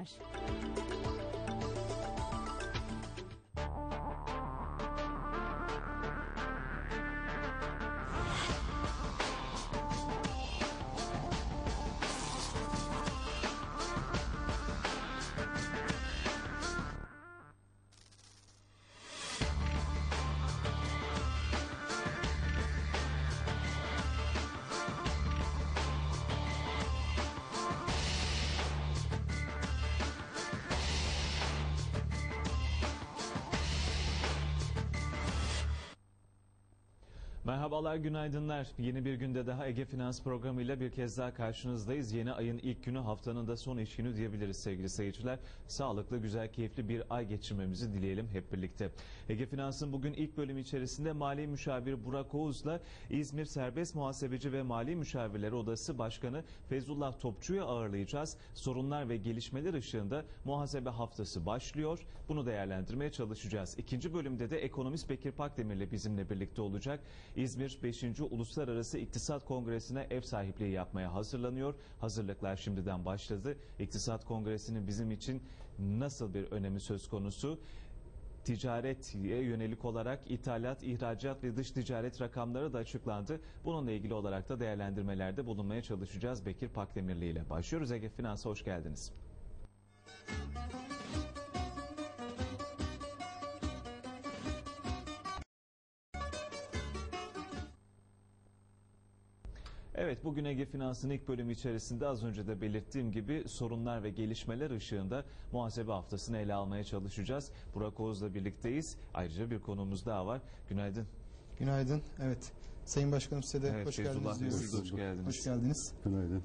عشر. Merhabalar, günaydınlar. Yeni bir günde daha Ege Finans programı ile bir kez daha karşınızdayız. Yeni ayın ilk günü, haftanın da son iş günü diyebiliriz sevgili seyirciler. Sağlıklı, güzel, keyifli bir ay geçirmemizi dileyelim hep birlikte. Ege Finans'ın bugün ilk bölüm içerisinde Mali Müşavir Burak Oğuz'la İzmir Serbest Muhasebeci ve Mali Müşavirleri Odası Başkanı Fezullah Topçu'yu ağırlayacağız. Sorunlar ve gelişmeler ışığında muhasebe haftası başlıyor. Bunu değerlendirmeye çalışacağız. İkinci bölümde de ekonomist Bekir Pakdemir'le bizimle birlikte olacak. İzmir 5. Uluslararası İktisat Kongresi'ne ev sahipliği yapmaya hazırlanıyor. Hazırlıklar şimdiden başladı. İktisat Kongresi'nin bizim için nasıl bir önemi söz konusu? ticarete yönelik olarak ithalat, ihracat ve dış ticaret rakamları da açıklandı. Bununla ilgili olarak da değerlendirmelerde bulunmaya çalışacağız Bekir Pakdemirli ile. Başlıyoruz Ege Finans'a hoş geldiniz. Evet bugün Ege Finans'ın ilk bölümü içerisinde az önce de belirttiğim gibi sorunlar ve gelişmeler ışığında muhasebe haftasını ele almaya çalışacağız. Burak Oğuz'la birlikteyiz. Ayrıca bir konuğumuz daha var. Günaydın. Günaydın. Evet. Sayın Başkanım size de Evet, hoş Feyzullah geldiniz Bey, diyoruz. siz de hoş geldiniz. Hoş geldiniz. Günaydın.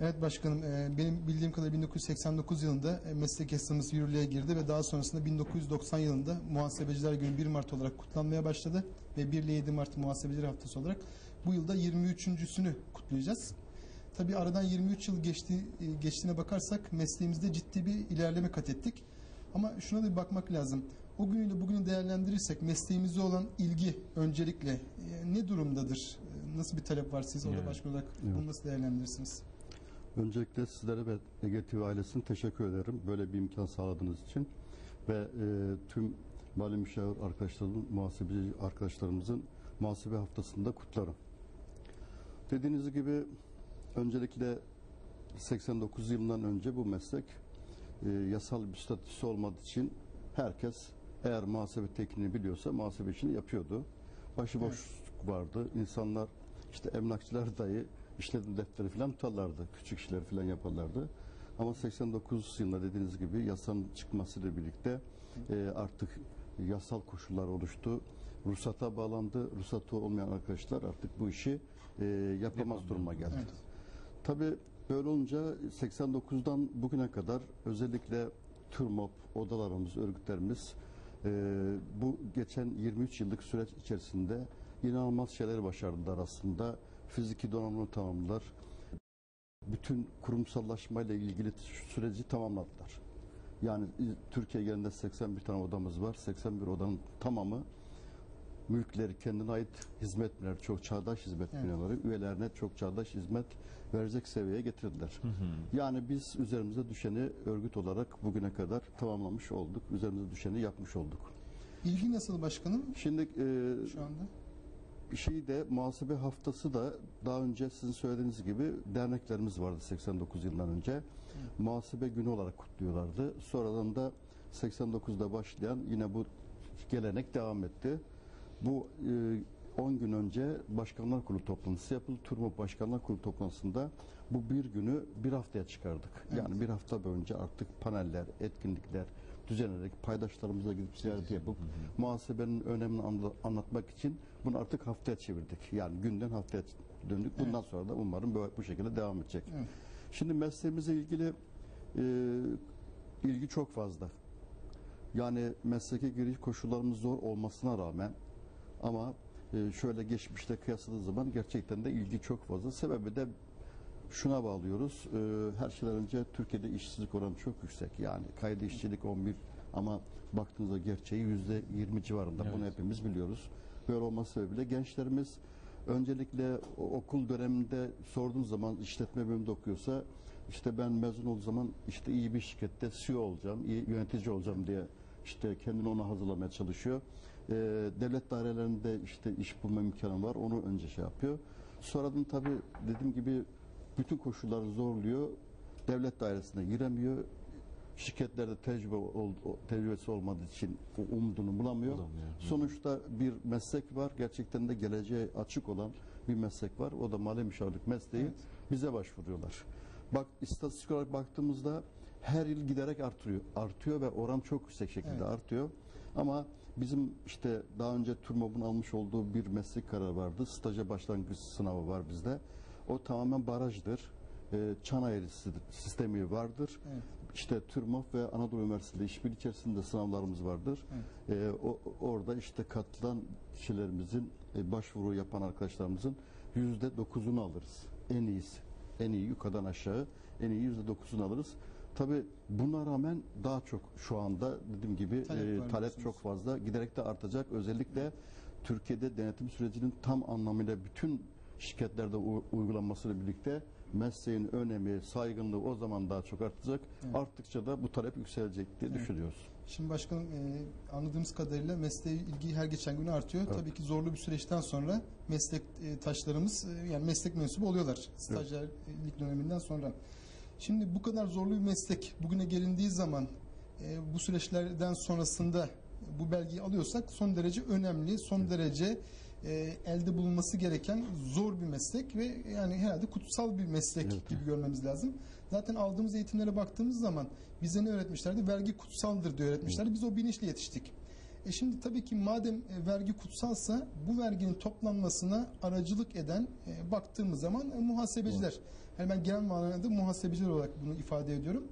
Evet başkanım e, benim bildiğim kadarıyla 1989 yılında e, meslek yasamız yürürlüğe girdi ve daha sonrasında 1990 yılında Muhasebeciler Günü 1 Mart olarak kutlanmaya başladı ve 1 ile 7 Mart Muhasebeciler Haftası olarak bu yılda 23.sünü kutlayacağız. Tabii aradan 23 yıl geçti, e, geçtiğine bakarsak mesleğimizde ciddi bir ilerleme kat ettik. Ama şuna da bir bakmak lazım. O günüyle bugünü değerlendirirsek mesleğimize olan ilgi öncelikle e, ne durumdadır? E, Nasıl bir talep var siz orada Evet. başkan olarak Evet. bunu nasıl değerlendirirsiniz? Öncelikle sizlere ve Ege TV ailesine teşekkür ederim. Böyle bir imkan sağladığınız için. Ve e, tüm mali müşavir arkadaşlarımın, muhasebeci arkadaşlarımızın muhasebe haftasında kutlarım. Dediğiniz gibi öncelikle 89 yılından önce bu meslek e, yasal bir statüsü olmadığı için herkes eğer muhasebe tekniğini biliyorsa muhasebe işini yapıyordu. Başıboşluk vardı. İnsanlar işte emlakçılar dahi işletim defteri falan tutarlardı. Küçük işler falan yaparlardı. Ama 89 yılında dediğiniz gibi yasanın çıkmasıyla birlikte e, artık yasal koşullar oluştu. Ruhsata bağlandı. Ruhsatı olmayan arkadaşlar artık bu işi e, yapamaz duruma geldi. Evet. Tabii böyle olunca 89'dan bugüne kadar özellikle TÜRMOP, odalarımız, örgütlerimiz e, bu geçen 23 yıllık süreç içerisinde inanılmaz şeyler başardılar aslında. Fiziki donanımını tamamladılar. Bütün kurumsallaşmayla ilgili süreci tamamladılar. Yani Türkiye genelinde 81 tane odamız var. 81 odanın tamamı mülkleri kendine ait hizmet binaları, çok çağdaş hizmet Evet. binaları, üyelerine çok çağdaş hizmet verecek seviyeye getirdiler. Yani biz üzerimize düşeni örgüt olarak bugüne kadar tamamlamış olduk. Üzerimize düşeni yapmış olduk. İlgi nasıl başkanım Şimdi e, şu anda? şeyi de muhasebe haftası da daha önce sizin söylediğiniz gibi derneklerimiz vardı 89 yıldan önce. Muhasebe günü olarak kutluyorlardı. Sonradan da 89'da başlayan yine bu gelenek devam etti. Bu e, 10 gün önce Başkanlar Kurulu toplantısı yapıldı. Turmo Başkanlar Kurulu toplantısında bu bir günü bir haftaya çıkardık. Yani bir hafta boyunca artık paneller, etkinlikler düzenlenerek paydaşlarımıza gidip ziyaret yapıp muhasebenin önemini anla- anlatmak için bunu artık haftaya çevirdik. Yani günden haftaya döndük. Bundan sonra da umarım böyle, bu şekilde devam edecek. Evet. Şimdi mesleğimize ilgili e, ilgi çok fazla. Yani mesleke giriş koşullarımız zor olmasına rağmen ama e, şöyle geçmişte kıyasladığı zaman gerçekten de ilgi çok fazla. Sebebi de şuna bağlıyoruz. E, her şeyden önce Türkiye'de işsizlik oranı çok yüksek. Yani kaydı işçilik 11 ama baktığınızda gerçeği yüzde 20 civarında. Bunu Evet. hepimiz biliyoruz. Böyle olması sebebiyle gençlerimiz öncelikle okul döneminde sorduğunuz zaman işletme bölümünde okuyorsa işte ben mezun olduğum zaman işte iyi bir şirkette CEO olacağım, iyi yönetici olacağım diye işte kendini ona hazırlamaya çalışıyor. Ee, devlet dairelerinde işte iş bulma imkanı var. Onu önce şey yapıyor. Sonradan tabii dediğim gibi bütün koşulları zorluyor. Devlet dairesine giremiyor. Şirketlerde tecrübe ol, tecrübesi olmadığı için o umudunu bulamıyor. Bulamıyor. Hı. Sonuçta bir meslek var. Gerçekten de geleceğe açık olan bir meslek var. O da mali müşavirlik mesleği. Evet. Bize başvuruyorlar. Bak istatistik olarak baktığımızda her yıl giderek artıyor. Artıyor ve oran çok yüksek şekilde Evet. artıyor. Ama bizim işte daha önce TÜRMOB'un almış olduğu bir meslek kararı vardı. Staja başlangıç sınavı var bizde. O tamamen barajdır. Ee, çan eğrisi sistemi vardır. Evet. İşte TÜRMOB ve Anadolu Üniversitesi işbirliği içerisinde sınavlarımız vardır. Ee, o, orada işte katılan kişilerimizin e, başvuru yapan arkadaşlarımızın yüzde dokuzunu alırız. En iyisi. En iyi yukarıdan aşağı en iyi yüzde dokuzunu alırız. Tabi buna rağmen daha çok şu anda dediğim gibi Talep e, talep çok fazla. Giderek de artacak. Özellikle Türkiye'de denetim sürecinin tam anlamıyla bütün şirketlerde uygulanmasıyla birlikte mesleğin önemi, saygınlığı o zaman daha çok artacak. Arttıkça da bu talep yükselecek diye düşünüyoruz. Şimdi başkanım e, anladığımız kadarıyla mesleğe ilgi her geçen gün artıyor. Tabii ki zorlu bir süreçten sonra meslek e, taşlarımız e, yani meslek mensubu oluyorlar stajyerlik döneminden sonra. Şimdi bu kadar zorlu bir meslek bugüne gelindiği zaman e, bu süreçlerden sonrasında bu belgeyi alıyorsak son derece önemli, son derece e, elde bulunması gereken zor bir meslek ve yani herhalde kutsal bir meslek Evet. gibi görmemiz lazım. Zaten aldığımız eğitimlere baktığımız zaman bize ne öğretmişlerdi? Vergi kutsaldır diye öğretmişlerdi. Biz o bilinçle yetiştik. E şimdi tabii ki madem e, vergi kutsalsa bu verginin toplanmasına aracılık eden e, baktığımız zaman e, muhasebeciler. Yani ben genel manada muhasebeciler olarak bunu ifade ediyorum.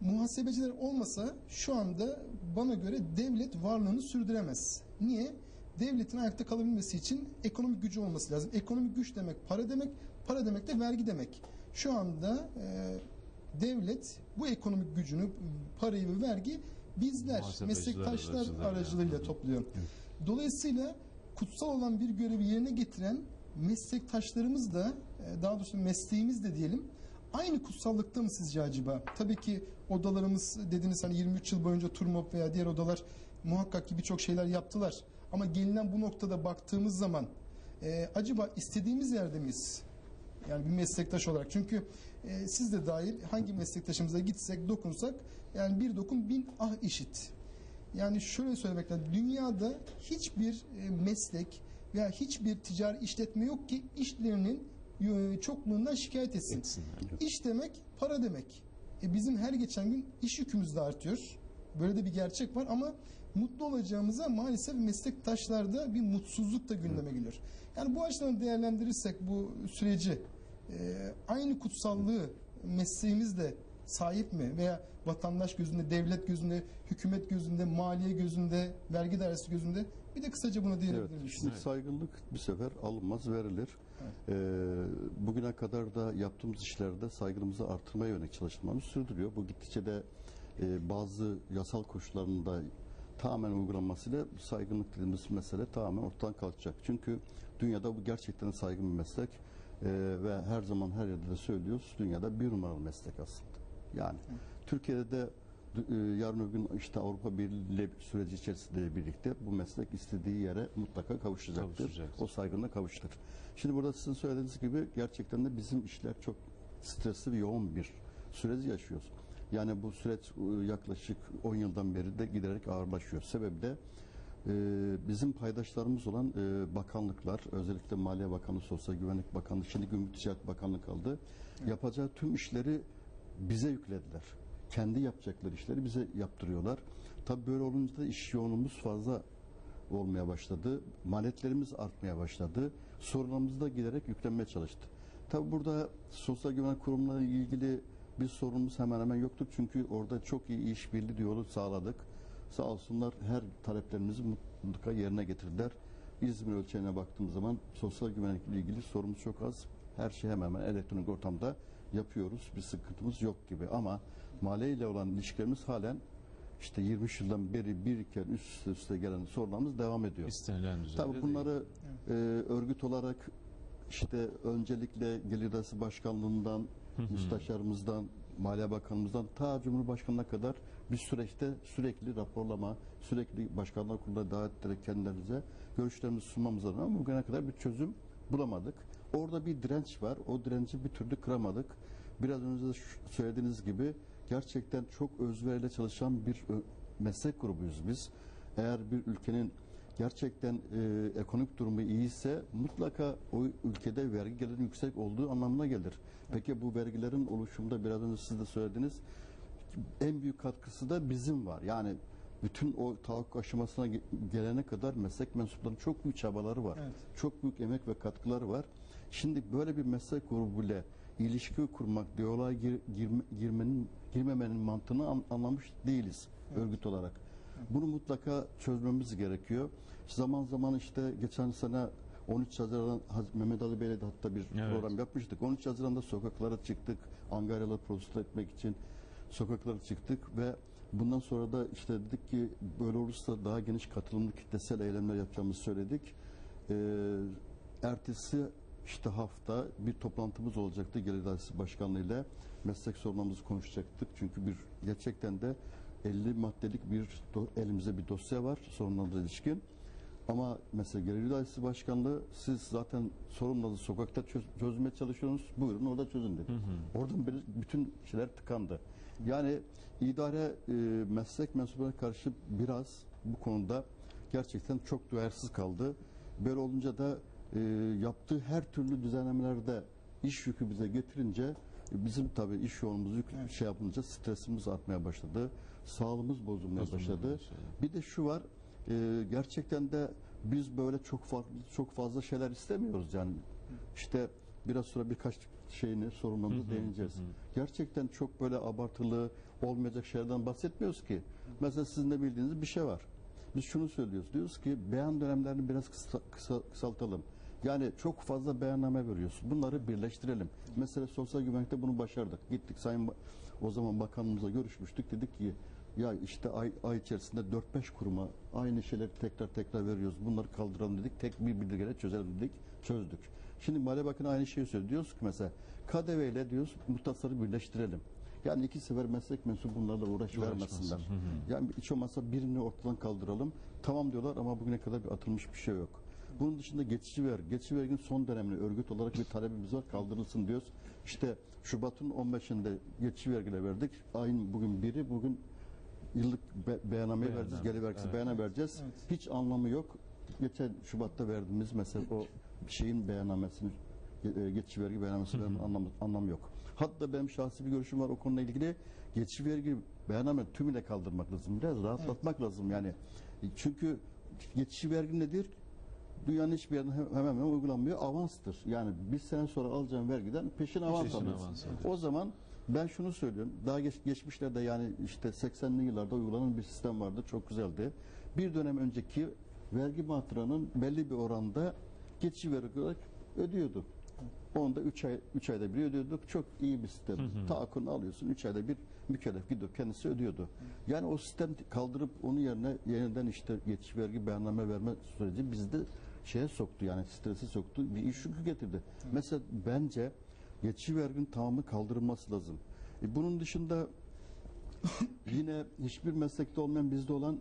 Muhasebeciler olmasa şu anda bana göre devlet varlığını sürdüremez. Niye? Devletin ayakta kalabilmesi için ekonomik gücü olması lazım. Ekonomik güç demek para demek, para demek de vergi demek. Şu anda e, devlet bu ekonomik gücünü, parayı ve vergi bizler, meslektaşlar aracılığıyla. aracılığıyla topluyor. Dolayısıyla kutsal olan bir görevi yerine getiren meslektaşlarımız da e, daha doğrusu mesleğimiz de diyelim aynı kutsallıkta mı sizce acaba? Tabii ki odalarımız dediniz hani 23 yıl boyunca Turmop veya diğer odalar muhakkak ki birçok şeyler yaptılar. Ama gelinen bu noktada baktığımız zaman e, acaba istediğimiz yerde miyiz? Yani bir meslektaş olarak. Çünkü e, siz de dahil hangi meslektaşımıza gitsek, dokunsak yani bir dokun bin işit. Yani şöyle söylemek lazım. Dünyada hiçbir e, meslek veya hiçbir ticari işletme yok ki işlerinin e, çokluğundan şikayet etsin. Etsinler. İş demek para demek. E bizim her geçen gün iş yükümüz de artıyor. Böyle de bir gerçek var ama mutlu olacağımıza maalesef meslektaşlarda bir mutsuzluk da gündeme geliyor. Yani bu açıdan değerlendirirsek bu süreci e, aynı kutsallığı mesleğimizde sahip mi veya vatandaş gözünde, devlet gözünde, hükümet gözünde, maliye gözünde, vergi dairesi gözünde bir de kısaca buna Evet, değinebilir miyiz? şimdi saygınlık bir sefer alınmaz, verilir. Ee, bugüne kadar da yaptığımız işlerde saygınlığımızı artırmaya yönelik çalışmalarımız sürdürüyor. Bu gittikçe de e, bazı yasal koşullarında tamamen uygulanmasıyla saygınlık dediğimiz mesele tamamen ortadan kalkacak. Çünkü dünyada bu gerçekten saygın bir meslek Ee, ve her zaman her yerde de söylüyoruz dünyada bir numaralı meslek aslında. Yani Türkiye'de de e, yarın öbür gün işte Avrupa Birliği süreci içerisinde birlikte bu meslek istediği yere mutlaka kavuşacaktır. Kavuşacak. O saygınlığa kavuştur. Şimdi burada sizin söylediğiniz gibi gerçekten de bizim işler çok stresli ve yoğun bir süreci yaşıyoruz. Yani bu süreç e, yaklaşık 10 yıldan beri de giderek ağırlaşıyor. Sebebi de e, bizim paydaşlarımız olan bakanlıklar, özellikle Maliye Bakanlığı, Sosyal Güvenlik Bakanlığı, şimdi Gümrük Ticaret Bakanlığı kaldı. Yapacağı tüm işleri bize yüklediler. Kendi yapacakları işleri bize yaptırıyorlar. Tabii böyle olunca da iş yoğunluğumuz fazla olmaya başladı. Maliyetlerimiz artmaya başladı. Sorunlarımız da giderek yüklenmeye çalıştı. Tabii burada sosyal güvenlik kurumları ilgili bir sorunumuz hemen hemen yoktur. Çünkü orada çok iyi işbirliği diyaloğu sağladık. Sağ olsunlar her taleplerimizi mutlaka yerine getirdiler. İzmir ölçeğine baktığımız zaman sosyal güvenlikle ilgili sorumuz çok az. Her şey hemen hemen elektronik ortamda yapıyoruz. Bir sıkıntımız yok gibi ama maliye ile olan ilişkilerimiz halen işte 20 yıldan beri biriken üst üste gelen sorunlarımız devam ediyor. İstenilen düzeyde Tabii değil. bunları e, örgüt olarak işte öncelikle Gelir İdaresi Başkanlığından müsteşarımızdan, Maliye Bakanımızdan ta Cumhurbaşkanı'na kadar bir süreçte sürekli raporlama, sürekli Başkanlar Kurulu'na davet ederek kendilerimize görüşlerimizi sunmamız lazım. Ama bugüne kadar bir çözüm bulamadık. Orada bir direnç var. O direnci bir türlü kıramadık. Biraz önce de söylediğiniz gibi gerçekten çok özveriyle çalışan bir ö- meslek grubuyuz biz. Eğer bir ülkenin gerçekten e, ekonomik durumu iyiyse mutlaka o ülkede vergi geliri yüksek olduğu anlamına gelir. Peki bu vergilerin oluşumunda biraz önce siz de söylediniz en büyük katkısı da bizim var. Yani bütün o tahakkuk aşamasına ge- gelene kadar meslek mensuplarının çok büyük çabaları var. Evet. Çok büyük emek ve katkıları var. Şimdi böyle bir meslek grubuyla ilişki kurmak, diyaloğa gir- girme- girmenin girmemenin mantığını an- anlamış değiliz örgüt olarak. Bunu mutlaka çözmemiz gerekiyor. Zaman zaman işte geçen sene 13 Haziran Haz- Mehmet Ali Bey'le de hatta bir Evet. program yapmıştık. 13 Haziran'da sokaklara çıktık. Angaryaları protesto etmek için sokaklara çıktık ve bundan sonra da işte dedik ki böyle olursa daha geniş katılımlı kitlesel eylemler yapacağımızı söyledik. Ee, ertesi işte hafta bir toplantımız olacaktı Gelir Dairesi Başkanlığı ile meslek sorunlarımızı konuşacaktık. Çünkü bir gerçekten de 50 maddelik bir elimizde bir dosya var sorunlarımıza ilişkin. Ama mesela Gelir Dairesi Başkanlığı siz zaten sorunlarınızı sokakta çöz- çözmeye çalışıyorsunuz. Buyurun orada çözün dedi. Oradan beri bütün şeyler tıkandı. Yani idare e, meslek mensuplarına karşı biraz bu konuda gerçekten çok duyarsız kaldı. Böyle olunca da e, yaptığı her türlü düzenlemelerde iş yükü bize getirince e, bizim tabii iş yoğunluğumuz yük Evet. şey yapınca stresimiz artmaya başladı. Sağlığımız bozulmaya başladı. Bir de şu var e, gerçekten de biz böyle çok farklı çok fazla şeyler istemiyoruz yani işte biraz sonra birkaç şeyini sorunlarımıza değineceğiz. Gerçekten çok böyle abartılı olmayacak şeylerden bahsetmiyoruz ki. Mesela sizin de bildiğiniz bir şey var. Biz şunu söylüyoruz. Diyoruz ki beyan dönemlerini biraz kısa, kısa- kısaltalım. Yani çok fazla beyanname veriyoruz. Bunları birleştirelim. Mesela sosyal güvenlikte bunu başardık. Gittik Sayın o zaman bakanımızla görüşmüştük. Dedik ki ya işte ay, ay içerisinde 4-5 kuruma aynı şeyleri tekrar tekrar veriyoruz. Bunları kaldıralım dedik. Tek bir bildirgeyle çözelim dedik. Çözdük. Şimdi Maliye Bakanı aynı şeyi söylüyor. Diyoruz ki mesela KDV ile diyoruz muhtasarı birleştirelim. Yani iki sefer meslek mensubu bunlarla uğraş vermesinler. Yani hiç olmazsa birini ortadan kaldıralım. Tamam diyorlar ama bugüne kadar bir atılmış bir şey yok. Bunun dışında geçici ver, geçici verginin son dönemini örgüt olarak bir talebimiz var kaldırılsın diyoruz. İşte Şubat'ın 15'inde geçici vergiyle verdik. Ayın bugün biri bugün yıllık be- beyannameyi Beyanname, vereceğiz. Gelir vergisi evet. beyana vereceğiz. Evet. Hiç anlamı yok. Geçen Şubat'ta verdiğimiz mesela o şeyin beyannamesini e, geçici vergi beyannamesi vermenin anlamı, anlamı yok. Hatta benim şahsi bir görüşüm var o konuyla ilgili. Geçici vergi beyanname tümüyle kaldırmak lazım. Biraz rahatlatmak lazım yani. Çünkü geçici vergi nedir? Dünyanın hiçbir yerinde he- hemen hemen uygulanmıyor. Avanstır. Yani bir sene sonra alacağın vergiden peşin avans alıyorsun. O zaman ben şunu söylüyorum. Daha geç, geçmişlerde yani işte 80'li yıllarda uygulanan bir sistem vardı. Çok güzeldi. Bir dönem önceki vergi matıranın belli bir oranda geçici vergi olarak ödüyordu. Onu da 3 ay 3 ayda bir ödüyorduk. Çok iyi bir sistem. Tahakkunu alıyorsun. 3 ayda bir mükellef gidiyor. Kendisi ödüyordu. Yani o sistem kaldırıp onun yerine yeniden işte geçici vergi beyanname verme süreci bizde şeye soktu yani stresi soktu. Bir iş yükü getirdi. Mesela bence geçici verginin tamamı kaldırılması lazım. E bunun dışında yine hiçbir meslekte olmayan bizde olan